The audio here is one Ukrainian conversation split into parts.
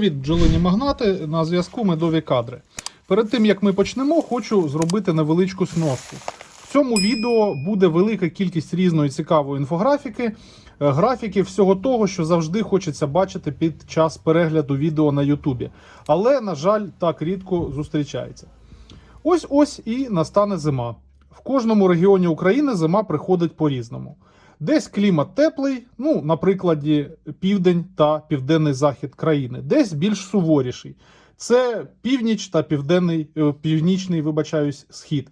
Привіт, бджолині магнати. На зв'язку медові кадри. Перед тим як ми почнемо, хочу зробити невеличку сноску. В цьому відео буде велика кількість різної цікавої інфографіки, е, графіки всього того, що завжди хочеться бачити під час перегляду відео на Ютубі. Але, на жаль, так рідко зустрічається. Ось ось і настане зима. В кожному регіоні України зима приходить по-різному. Десь клімат теплий, ну, на прикладі південь та південний захід країни, десь більш суворіший. Це північ та південний, е, північний, вибачаюсь, схід.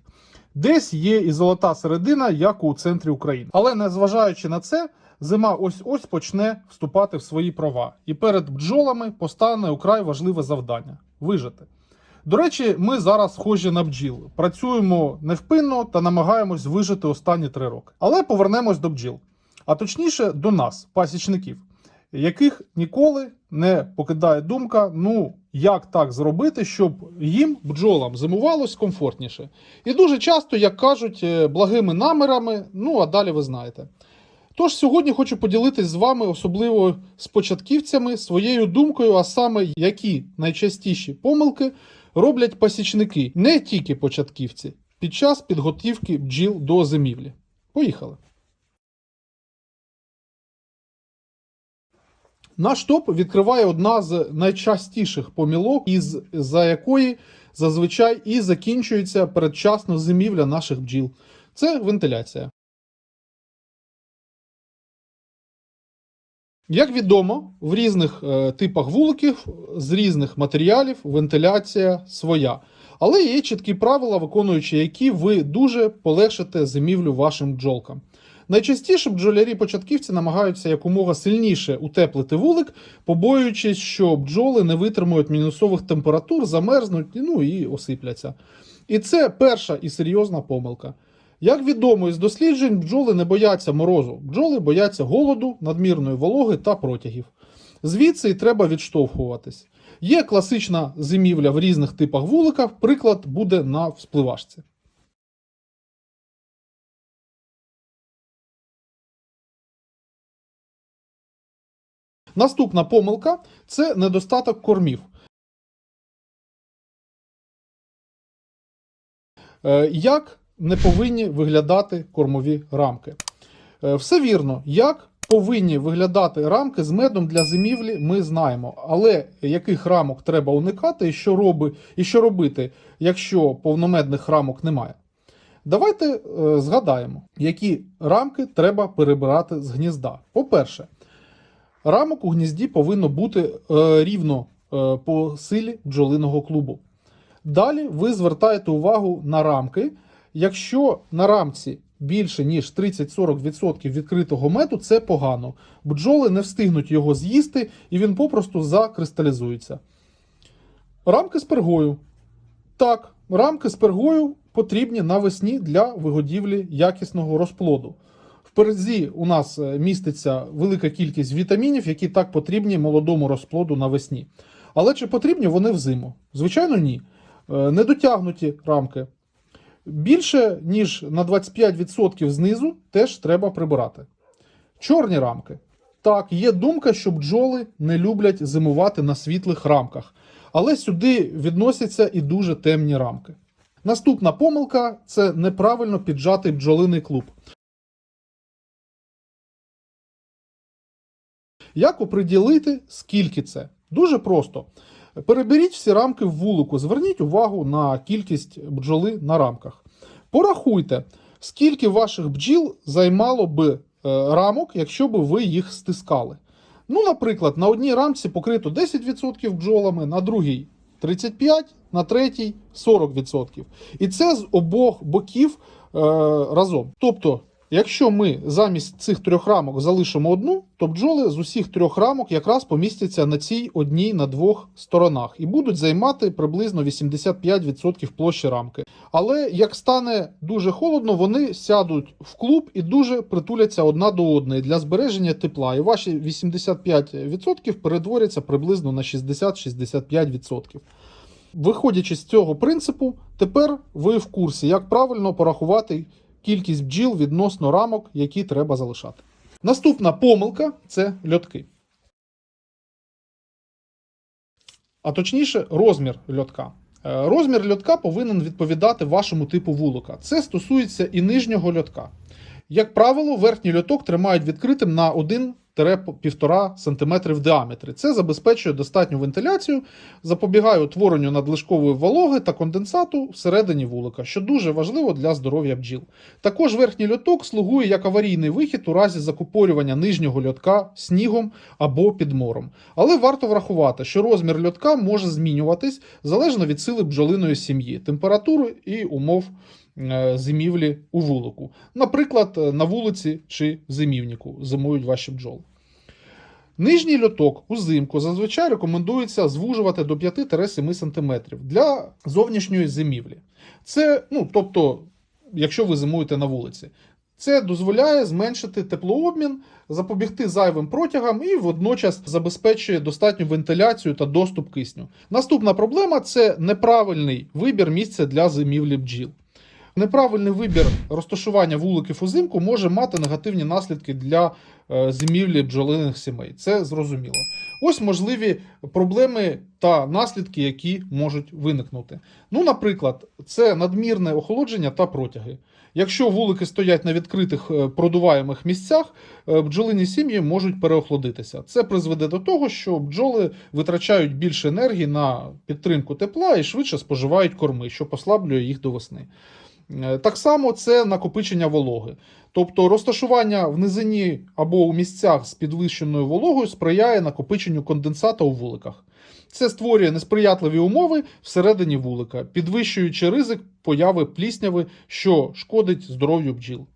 Десь є і золота середина, як у центрі України. Але незважаючи на це, зима ось ось почне вступати в свої права. І перед бджолами постане украй важливе завдання вижити. До речі, ми зараз схожі на бджіл. Працюємо невпинно та намагаємось вижити останні три роки. Але повернемось до бджіл. А точніше, до нас, пасічників, яких ніколи не покидає думка, ну як так зробити, щоб їм, бджолам, зимувалось комфортніше. І дуже часто, як кажуть, е, благими намірами, ну а далі ви знаєте. Тож сьогодні хочу поділитись з вами, особливо з початківцями, своєю думкою, а саме які найчастіші помилки роблять пасічники, не тільки початківці, під час підготівки бджіл до зимівлі. Поїхали. Наш топ відкриває одна з найчастіших помилок, із за якої зазвичай і закінчується передчасна зимівля наших бджіл. Це вентиляція. Як відомо, в різних е, типах вуликів з різних матеріалів вентиляція своя. Але є чіткі правила, виконуючи які ви дуже полегшите зимівлю вашим бджолкам. Найчастіше бджолярі-початківці намагаються якомога сильніше утеплити вулик, побоюючись, що бджоли не витримують мінусових температур, замерзнуть ну і осипляться. І це перша і серйозна помилка. Як відомо із досліджень, бджоли не бояться морозу, бджоли бояться голоду, надмірної вологи та протягів. Звідси і треба відштовхуватись. Є класична зимівля в різних типах вулика, приклад буде на вспливашці. Наступна помилка це недостаток кормів. Е, Як не повинні виглядати кормові рамки? Е, Все вірно, як повинні виглядати рамки з медом для зимівлі, ми знаємо. Але яких рамок треба уникати і що, роби, і що робити, якщо повномедних рамок немає? Давайте е, згадаємо, які рамки треба перебирати з гнізда. По-перше, рамок у гнізді повинно бути е, рівно по силі бджолиного клубу. Далі ви звертаєте увагу на рамки. Якщо на рамці більше ніж 30-40% відкритого меду, це погано. Бджоли не встигнуть його з'їсти і він попросту закристалізується. Рамки з пергою. Так, рамки з пергою потрібні навесні для вигодівлі якісного розплоду. В перзі у нас е, міститься велика кількість вітамінів, які так потрібні молодому розплоду навесні. Але чи потрібні вони взиму? Звичайно, ні. Е, Недотягнуті рамки. Більше, ніж на 25% знизу, теж треба прибирати. Чорні рамки. Так, є думка, що бджоли не люблять зимувати на світлих рамках, але сюди відносяться і дуже темні рамки. Наступна помилка це неправильно піджатий бджолиний клуб. Як оприділити, скільки це? Дуже просто. Переберіть всі рамки в вулику, зверніть увагу на кількість бджоли на рамках. Порахуйте, скільки ваших бджіл займало би е, рамок, якщо б ви їх стискали. Ну, наприклад, на одній рамці покрито 10% бджолами, на другій 35%, на третій 40%. І це з обох боків е, разом. Тобто, якщо ми замість цих трьох рамок залишимо одну, то бджоли з усіх трьох рамок якраз помістяться на цій одній на двох сторонах і будуть займати приблизно 85% площі рамки. Але як стане дуже холодно, вони сядуть в клуб і дуже притуляться одна до одної для збереження тепла. І ваші 85% перетворяться приблизно на 60-65%. Виходячи з цього принципу, тепер ви в курсі, як правильно порахувати кількість бджіл відносно рамок, які треба залишати. Наступна помилка це льотки. а точніше, розмір льотка. Е, Розмір льотка повинен відповідати вашому типу вулика. Це стосується і нижнього льотка. Як правило, верхній льоток тримають відкритим на 1-1,5 см в діаметрі. Це забезпечує достатню вентиляцію, запобігає утворенню надлишкової вологи та конденсату всередині вулика, що дуже важливо для здоров'я бджіл. Також верхній льоток слугує як аварійний вихід у разі закупорювання нижнього льотка снігом або підмором. Але варто врахувати, що розмір льотка може змінюватись залежно від сили бджолиної сім'ї, температури і умов зимівлі у вулику. Наприклад, е, на вулиці чи зимівнику зимують ваші бджоли. Нижній льоток узимку зазвичай рекомендується звужувати до 5-7 см для зовнішньої зимівлі. Це, ну, тобто, якщо ви зимуєте на вулиці. Це дозволяє зменшити теплообмін, запобігти зайвим протягам і водночас забезпечує достатню вентиляцію та доступ кисню. Наступна проблема це неправильний вибір місця для зимівлі бджіл. Неправильний вибір розташування вуликів узимку може мати негативні наслідки для е, зимівлі бджолиних сімей. Це зрозуміло. Ось можливі проблеми та наслідки, які можуть виникнути. Ну, наприклад, це надмірне охолодження та протяги. Якщо вулики стоять на відкритих е, продуваємих місцях, е, бджолині сім'ї можуть переохолодитися. Це призведе до того, що бджоли витрачають більше енергії на підтримку тепла і швидше споживають корми, що послаблює їх до весни. Е, Так само це накопичення вологи. Тобто розташування в низині або у місцях з підвищеною вологою сприяє накопиченню конденсата у вуликах. Це створює несприятливі умови всередині вулика, підвищуючи ризик появи плісняви, що шкодить здоров'ю бджіл.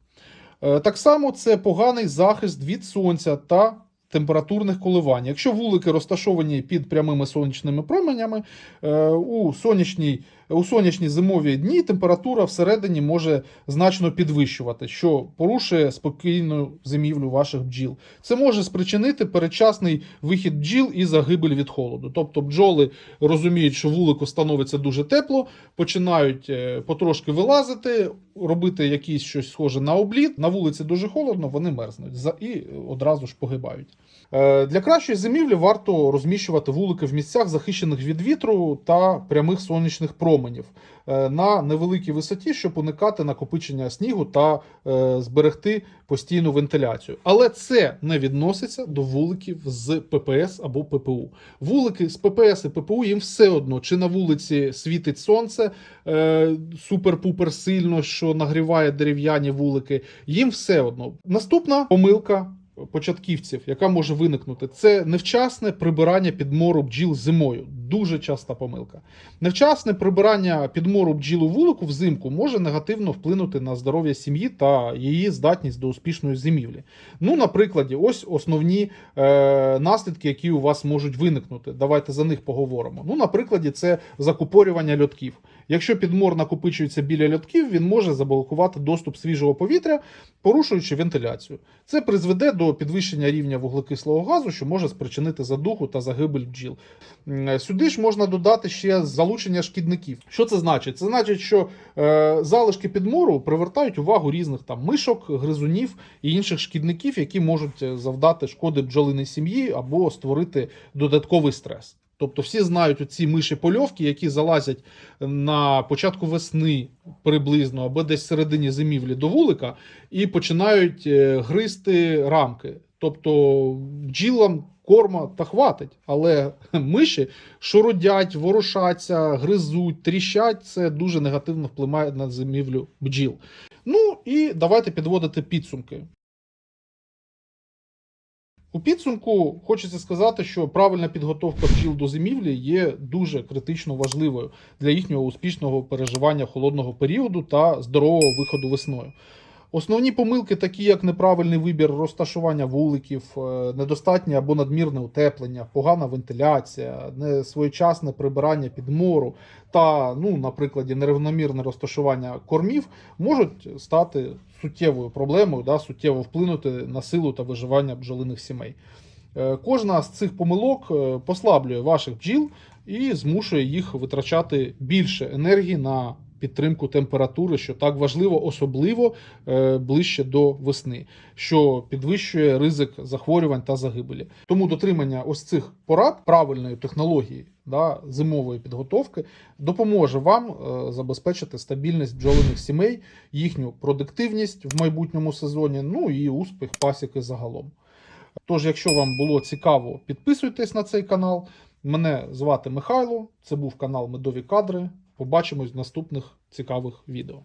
Е, Так само це поганий захист від сонця та температурних коливань. Якщо вулики розташовані під прямими сонячними променями, е, у сонячній, у сонячні зимові дні температура всередині може значно підвищувати, що порушує спокійну зимівлю ваших бджіл. Це може спричинити передчасний вихід бджіл і загибель від холоду. Тобто бджоли розуміють, що вулику становиться дуже тепло, починають е, потрошки вилазити, робити якісь щось схоже на обліт. На вулиці дуже холодно, вони мерзнуть і одразу ж погибають. Е, Для кращої зимівлі варто розміщувати вулики в місцях, захищених від вітру та прямих сонячних променів е, на невеликій висоті, щоб уникати накопичення снігу та е, зберегти постійну вентиляцію. Але це не відноситься до вуликів з ППС або ППУ. Вулики з ППС і ППУ їм все одно, чи на вулиці світить сонце супер-пупер сильно, що нагріває дерев'яні вулики. Їм все одно. Наступна помилка початківців, яка може виникнути, це невчасне прибирання підмору бджіл зимою. Дуже часта помилка. Невчасне прибирання підмору бджіл у вулику взимку може негативно вплинути на здоров'я сім'ї та її здатність до успішної зимівлі. Ну, на прикладі, ось основні е, наслідки, які у вас можуть виникнути. Давайте за них поговоримо. Ну, на прикладі, це закупорювання льотків. Якщо підмор накопичується біля льотків, він може заблокувати доступ свіжого повітря, порушуючи вентиляцію. Це призведе до підвищення рівня вуглекислого газу, що може спричинити задуху та загибель бджіл. Сюди ж можна додати ще залучення шкідників. Що це значить? Це значить, що е, залишки підмору привертають увагу різних там мишок, гризунів і інших шкідників, які можуть е, завдати шкоди бджолиній сім'ї або створити додатковий стрес. Тобто всі знають оці миші польовки, які залазять на початку весни приблизно або десь в середині зимівлі до вулика і починають е, гризти рамки. Тобто бджілам корма та хватить, але миші шурудять, ворушаться, гризуть, тріщать, це дуже негативно впливає на зимівлю бджіл. Ну і давайте підводити підсумки. У підсумку хочеться сказати, що правильна підготовка бджіл до зимівлі є дуже критично важливою для їхнього успішного переживання холодного періоду та здорового виходу весною. Основні помилки, такі як неправильний вибір розташування вуликів, е, недостатнє або надмірне утеплення, погана вентиляція, несвоєчасне прибирання підмору та, ну, на прикладі, нерівномірне розташування кормів, можуть стати суттєвою проблемою, да, суттєво вплинути на силу та виживання бджолиних сімей. Е, Кожна з цих помилок е, послаблює ваших бджіл і змушує їх витрачати більше енергії на підтримку температури, що так важливо, особливо е, ближче до весни, що підвищує ризик захворювань та загибелі. Тому дотримання ось цих порад правильної технології да, зимової підготовки допоможе вам е, забезпечити стабільність бджолиних сімей, їхню продуктивність в майбутньому сезоні, ну і успіх пасіки загалом. Тож, якщо вам було цікаво, підписуйтесь на цей канал. Мене звати Михайло. Це був канал Медові Кадри. Побачимось в наступних цікавих відео.